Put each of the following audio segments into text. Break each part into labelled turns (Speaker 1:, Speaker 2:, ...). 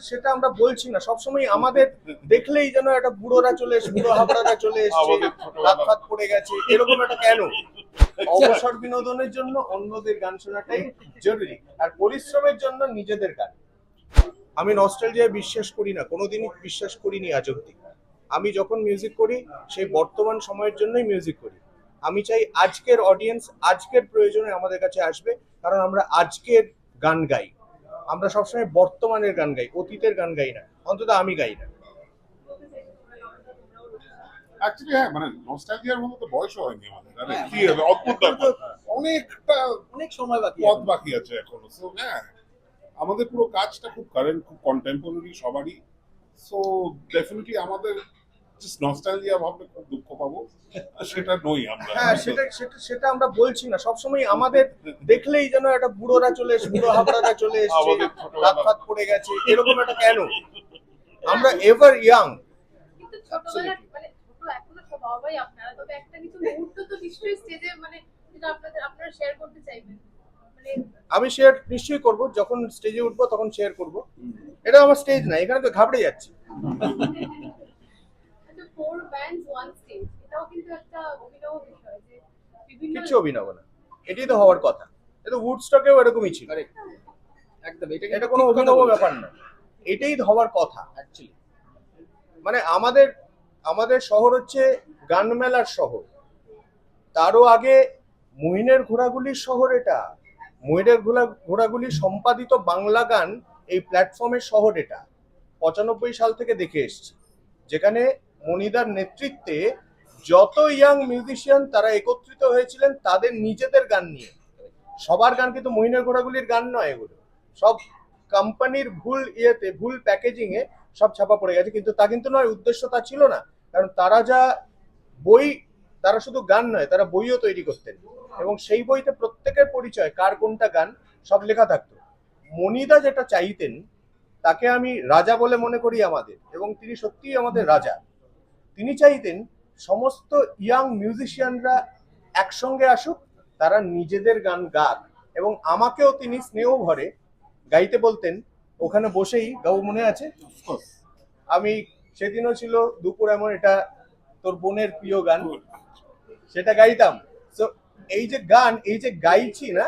Speaker 1: সেটা আমরা বলছি না। সবসময় আমাদের দেখলেই যেন একটা বুড়োরা চলে এসে বুড়ো হাবড়ারা চলে এসছে। রাত ফাত পড়ে গেছে। এরকম একটা কেন? অবসর বিনোদনের জন্য অন্যদের গান শোনাটাই জরুরি। আর পরিশ্রমের জন্য নিজেদের গান। আমি নস্টালজিয়ায় বিশ্বাস করি না। কোনোদিনই বিশ্বাস করিনি আজ অব্দি আমি যখন মিউজিক করি সেই বর্তমান সময়ের জন্যই মিউজিক করি। আমি চাই আজকের অডিয়েন্স আজকের প্রয়োজনে আমাদের কাছে আসবে। কারণ আমরা আজকের গান গাই। আমরা সবসময় বর্তমানের গান গাই অতীতের গান গাই না অন্তত আমি গাই না।
Speaker 2: অ্যাকচুয়ালি হ্যাঁ মানে নস্টালজিয়ার মতো তো বয়স হয়নি আমাদের আরে কি হবে অদ্ভুত ব্যাপার। অনেকটা
Speaker 1: অনেক সময় বাকি
Speaker 2: পথ বাকি আছে এখনও সো হ্যাঁ। আমাদের পুরো কাজটা খুব কারেন্ট খুব কন্টেম্পোরারি সবারই। সো ডেফিনেটলি আমাদের জাস্ট নস্টালজিয়া ভাবলে খুব দুঃখ পাবো। সেটা নই আমরা।
Speaker 1: হ্যাঁ সেটা সেটা সেটা আমরা বলছি না। সবসময় আমাদের দেখলেই যেন একটা বুড়োরা চলে এসে বুড়ো হাবড়ারা চলে এসছে
Speaker 2: আমাদের ছোটবেলা।
Speaker 1: রাত ফাত পড়ে গেছে এরকম একটা কেন? আমরা এভার ইয়াং
Speaker 3: মানে ছোট এখনও সবাই আপনারা তবে একটা কিছু মুহূর্ত তো নিশ্চয়ই স্টেজে মানে যেটা আপনাদের আপনারা শেয়ার করতে চাইবেন। মানে
Speaker 1: আমি শেয়ার নিশ্চয়ই করব যখন স্টেজে উঠবো তখন শেয়ার করব। এটা আমার স্টেজ না এখানে তো ঘাবড়ে যাচ্ছি।
Speaker 3: ফোর ব্যান্ডস ওয়ান স্টেজ এটাও কিন্তু একটা অভিনব বিষয় যে বিভিন্ন
Speaker 1: কিচ্ছু অভিনব না। এটাই তো হওয়ার কথা। এটা উডস্টকেও এরকমই ছিল।
Speaker 4: একদম এটা
Speaker 1: এটা কোনো অভিনব ব্যাপার না। এটাই তো হওয়ার কথা অ্যাকচুয়ালি মানে আমাদের আমাদের শহর হচ্ছে গান মেলার শহর। তারও আগে মহিনের ঘোড়াগুলির শহর এটা। মহিনের ঘোড়া ঘোড়াগুলি সম্পাদিত বাংলা গান এই প্ল্যাটফর্মের শহর এটা। পঁচানব্বই সাল থেকে দেখে এসছি। যেখানে মনিদার নেতৃত্বে যত ইয়াং মিউজিশিয়ান তারা একত্রিত হয়েছিলেন তাদের নিজেদের গান নিয়ে। সবার গান কিন্তু মহিনের ঘোড়াগুলির গান নয় এগুলো। সব কোম্পানির ভুল ইয়েতে, ভুল প্যাকেজিং এ সব ছাপা পড়ে গেছে। কিন্তু তা কিন্তু নয়, উদ্দেশ্য তা ছিল না। কারণ তারা যা বই, তারা শুধু গান নয়, তারা বইও তৈরি করতেন। এবং সেই বইতে প্রত্যেকের পরিচয়, কার কোনটা গান, সব লেখা থাকতো। মনিদা যেটা চাইতেন, তাকে আমি রাজা বলে মনে করি আমাদের। এবং তিনি সত্যিই আমাদের রাজা। তিনি চাইতেন সমস্ত ইয়াং মিউজিশিয়ানরা একসঙ্গে আসুক তারা নিজেদের গান গাক। এবং আমাকেও তিনি স্নেহ ভরে গাইতে বলতেন। ওখানে বসেই গাও মনে আছে? আমি সেদিনও ছিল দুপুর এমন এটা তোর বোনের প্রিয় গান। সেটা গাইতাম। তো এই যে গান এই যে গাইছি না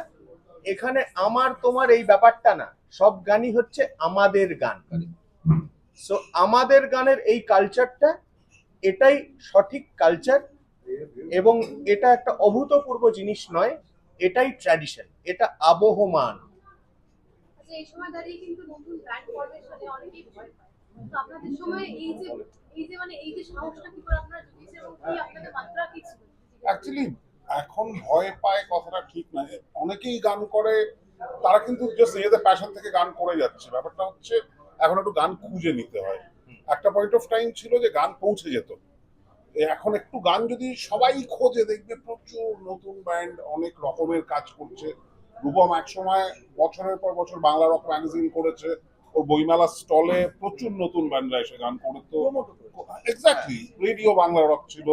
Speaker 1: এখানে আমার তোমার এই ব্যাপারটা না। সব গানই হচ্ছে আমাদের গান। সো আমাদের গানের এই কালচারটা এটাই সঠিক কালচার এবং এটা একটা অভূতপূর্ব জিনিস নয় এটাই ট্র্যাডিশন এটা আবহমান।
Speaker 3: আচ্ছা, এই সময় দাঁড়িয়ে কিন্তু নতুন ব্র্যান্ড ফরমেশনে অনেকেই ভয় পায়। তো আপনাদের সময় এই যে এই যে মানে এই যে সাহসটা কি করে আপনারা জুগিয়েছেন এবং কি আপনাদের মাত্রা কি ছিল?
Speaker 2: অ্যাকচুয়ালি এখন ভয় পায় কথাটা ঠিক না। অনেকেই গান করে তারা কিন্তু জাস্ট নিজেদের প্যাশন থেকে গান করে যাচ্ছে। ব্যাপারটা হচ্ছে এখন একটু গান খুঁজে নিতে হয়। একটা পয়েন্ট অফ টাইম ছিল যে গান পৌঁছে যেত। এখন একটু গান যদি সবাই খোঁজে দেখবে প্রচুর নতুন ব্যান্ড অনেক রকমের কাজ করছে। রূপম একসময় বছরের পর বছর বাংলা রক ম্যাগাজিন করেছে ওর বইমেলা স্টলে প্রচুর নতুন ব্যান্ডরা এসে গান করতো। এক্স্যাক্টলি রেডিও বাংলা রক ছিল।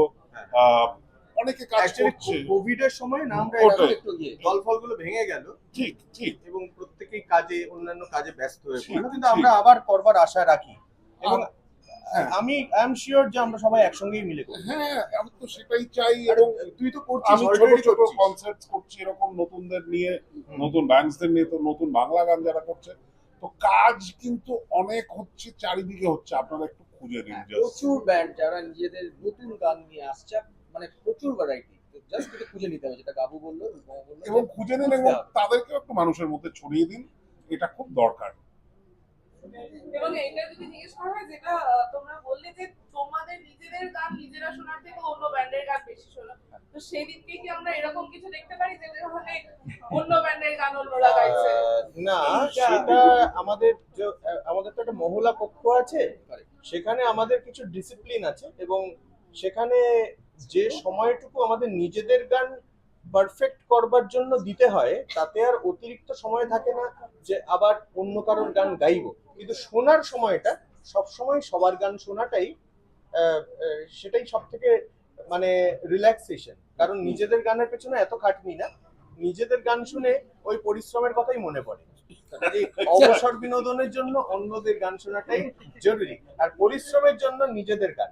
Speaker 2: আহ, অনেকে কাজ করছে।
Speaker 1: কোভিড এর সময় না আমরা। একটু ফলগুলো ভেঙে গেল।
Speaker 2: ঠিক ঠিক।
Speaker 1: এবং প্রত্যেকেই কাজে অন্যান্য কাজে ব্যস্ত হয়ে পড়ল কিন্তু আমরা আবার করবার আশা রাখি। এবং
Speaker 2: হ্যাঁ।
Speaker 1: আমি আই এম শিওর যে আমরা সবাই একসঙ্গেই মিলে করব।
Speaker 2: হ্যাঁ আমি তো সেটাই চাই এবং
Speaker 1: তুই তো করছিস
Speaker 2: আমি ছোট ছোট কনসার্ট করছি এরকম নতুনদের নিয়ে নতুন ব্যান্ডসদের নিয়ে তো নতুন বাংলা গান যারা করছে। তো কাজ কিন্তু অনেক হচ্ছে চারিদিকে হচ্ছে। আপনারা একটু খুঁজে নিন just।
Speaker 4: প্রচুর ব্যান্ড যারা নিজেদের নতুন গান নিয়ে আসছে মানে প্রচুর ভ্যারাইটি জাস্ট এটা খুঁজে নিতে হবে যেটা গাবু বলল বলল
Speaker 2: এবং খুঁজে নিন এবং তাদেরকেও একটু মানুষের মধ্যে ছড়িয়ে দিন এটা খুব দরকার।
Speaker 5: এবং এটা যদি জিজ্ঞেস করা হয় যেটা তোমরা বললে যে তোমাদের নিজেদের গান নিজেরা শোনার থেকে অন্য ব্যান্ডের গান বেশি শোনা। তো সেদিনকে কি আমরা এরকম কিছু দেখতে পারি যে ওখানে অন্য ব্যান্ডের গান অন্যরা গাইছে?
Speaker 1: না সেটা আমাদের যে- আমাদের তো একটা মহলা কক্ষ আছে। সেখানে আমাদের কিছু ডিসিপ্লিন আছে এবং সেখানে যে সময়টুকু আমাদের নিজেদের গান পারফেক্ট করবার জন্য দিতে হয়, তাতে আর অতিরিক্ত সময় থাকে না যে আবার অন্য কারোর গান গাইবো। কিন্তু শোনার সময়টা সব সময় সবার গান শোনাটাই সেটাই সব থেকে মানে রিল্যাক্সেশন কারণ নিজেদের গানের পেছনে এত খাটনি না, নিজেদের গান শুনে ওই পরিশ্রমের কথাই মনে পড়ে। অবসর বিনোদনের জন্য অন্যদের গান শোনাটাই জরুরি। আর পরিশ্রমের জন্য নিজেদের গান।